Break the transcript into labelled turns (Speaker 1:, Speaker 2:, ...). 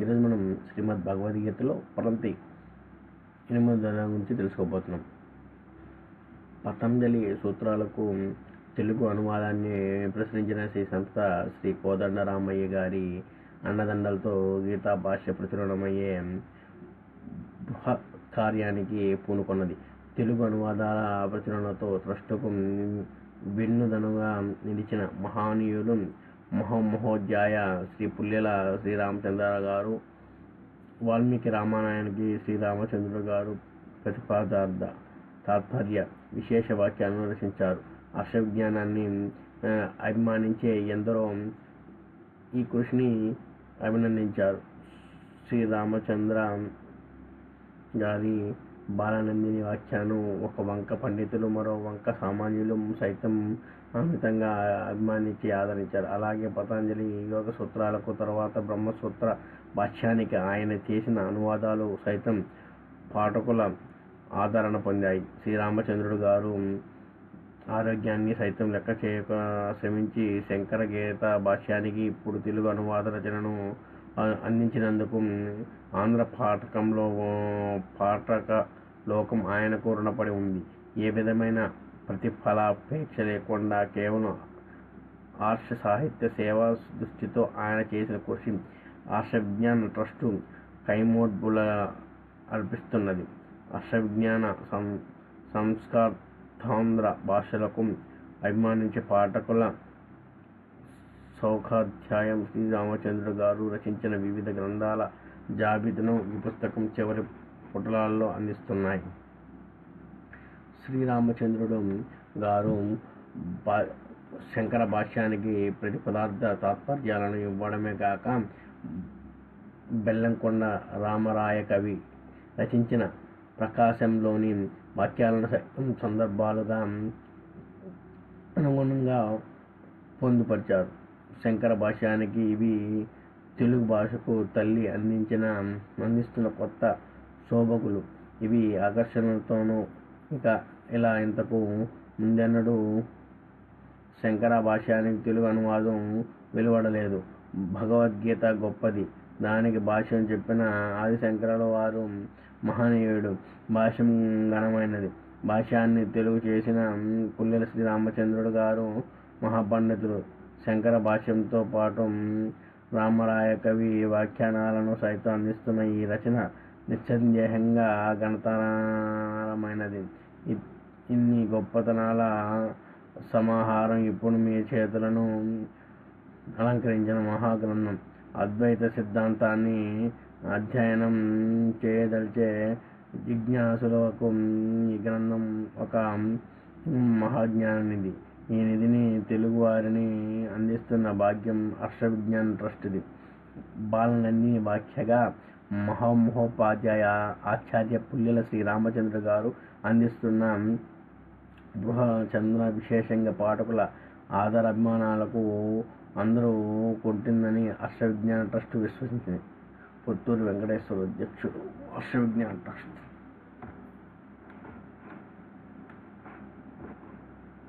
Speaker 1: ఈరోజు మనం శ్రీమద్ భగవద్గీతలో పరంతి ఎనిమిది దాని గురించి తెలుసుకోబోతున్నాం. పతంజలి సూత్రాలకు తెలుగు అనువాదాన్ని ప్రసరించిన శ్రీ సంస్థ శ్రీ కోదండరామయ్య గారి అన్నదండలతో గీతా భాష్య ప్రచురణమయ్యే బృహ కార్యానికి పూనుకొన్నది. తెలుగు అనువాదాల ప్రచురణతో ట్రస్టుకు వెన్నుదనుగా నిలిచిన మహానీయులు మహోమహోధ్యాయ శ్రీ పుల్లెల శ్రీరామచంద్ర గారు వాల్మీకి రామాయణానికి శ్రీరామచంద్రుడు గారు ప్రతిపాదార్థ తాత్పర్య విశేష వాక్యాలను రచించారు. అర్షవిజ్ఞానాన్ని అభిమానించే ఎందరో ఈ కృషిని అభినందించారు. శ్రీరామచంద్ర గారి బాలానందిని వాక్యాను ఒక వంక పండితులు మరో వంక సామాన్యులు సైతం అమితంగా అభిమానించి ఆదరించారు. అలాగే పతంజలి యోగ సూత్రాలకు తర్వాత బ్రహ్మసూత్ర భాష్యానికి ఆయన చేసిన అనువాదాలు సైతం పాఠకుల ఆదరణ పొందాయి. శ్రీరామచంద్రుడు గారు ఆరోగ్యాన్ని సైతం లెక్క చేయక శ్రమించి శంకర గీత భాష్యానికి ఇప్పుడు తెలుగు అనువాద రచనను అందించినందుకు ఆంధ్ర పాఠకంలో పాఠక లోకం ఆయనకు రుణపడి ఉంది. ఏ విధమైన ప్రతిఫలాపేక్ష లేకుండా కేవలం ఆర్ష సాహిత్య సేవా దృష్టితో ఆయన చేసిన కృషి ఆర్ష విజ్ఞాన ట్రస్టు కైమోడ్బుల అర్పిస్తున్నది. ఆర్ష విజ్ఞాన సం సంస్కార్థాంధ్ర భాషలకు అభిమానించే పాఠకుల సౌఖాధ్యాయం శ్రీరామచంద్రుడు గారు రచించిన వివిధ గ్రంథాల జాబితాను ఈ పుస్తకం చివరి పుటలాల్లో అందిస్తున్నాయి. శ్రీరామచంద్రుడు గారు బా శంకర భాష్యానికి ప్రతిపదార్థ తాత్పర్యాలను ఇవ్వడమే కాక బెల్లంకొండ రామరాయ కవి రచించిన ప్రకాశంలోని వాక్యాలను సైతం సందర్భాలుగా అనుగుణంగా పొందుపరిచారు. శంకర భాష్యానికి ఇవి తెలుగు భాషకు తల్లి అందించిన అందిస్తున్న కొత్త శోభకులు. ఇవి ఆకర్షణలతోనూ ఇక ఇలా ఇంతకు ముందెన్నడూ శంకర భాష్యానికి తెలుగు అనువాదం వెలువడలేదు. భగవద్గీత గొప్పది. దానికి భాష్యం చెప్పిన ఆదిశంకరుల వారు మహనీయుడు. భాష్యం ఘనమైనది. భాష్యాన్ని తెలుగు చేసిన పుల్లెల శ్రీరామచంద్రుడు గారు మహాపండితుడు. శంకర భాష్యంతో పాటు రామరాయ కవి వ్యాఖ్యానాలను సైతం అందిస్తున్న ఈ రచన నిస్సందేహంగా ఘనతరమైనది. గొప్పతనాల సమాహారం ఇప్పుడు మీ చేతులను అలంకరించిన మహాగ్రంథం. అద్వైత సిద్ధాంతాన్ని అధ్యయనం చేయదలిచే జిజ్ఞాసులకు ఈ గ్రంథం ఒక మహాజ్ఞాననిధి ఈ నిధిని తెలుగువారిని అందిస్తున్న భాగ్యం హర్ష విజ్ఞాన్ ట్రస్ట్ది. బాలనందిని వ్యాఖ్యగా మహామహోపాధ్యాయ ఆచార్య పుల్లెల శ్రీరామచంద్ర గారు అందిస్తున్న బృహ చంద్ర విశేషంగా పాఠకుల ఆదరాభిమానాలకు అందరూ కొంటుందని హర్ష విజ్ఞాన ట్రస్ట్ విశ్వసించింది. పుత్తూరు వెంకటేశ్వర అధ్యక్షుడు. హర్ష విజ్ఞాన ట్రస్ట్.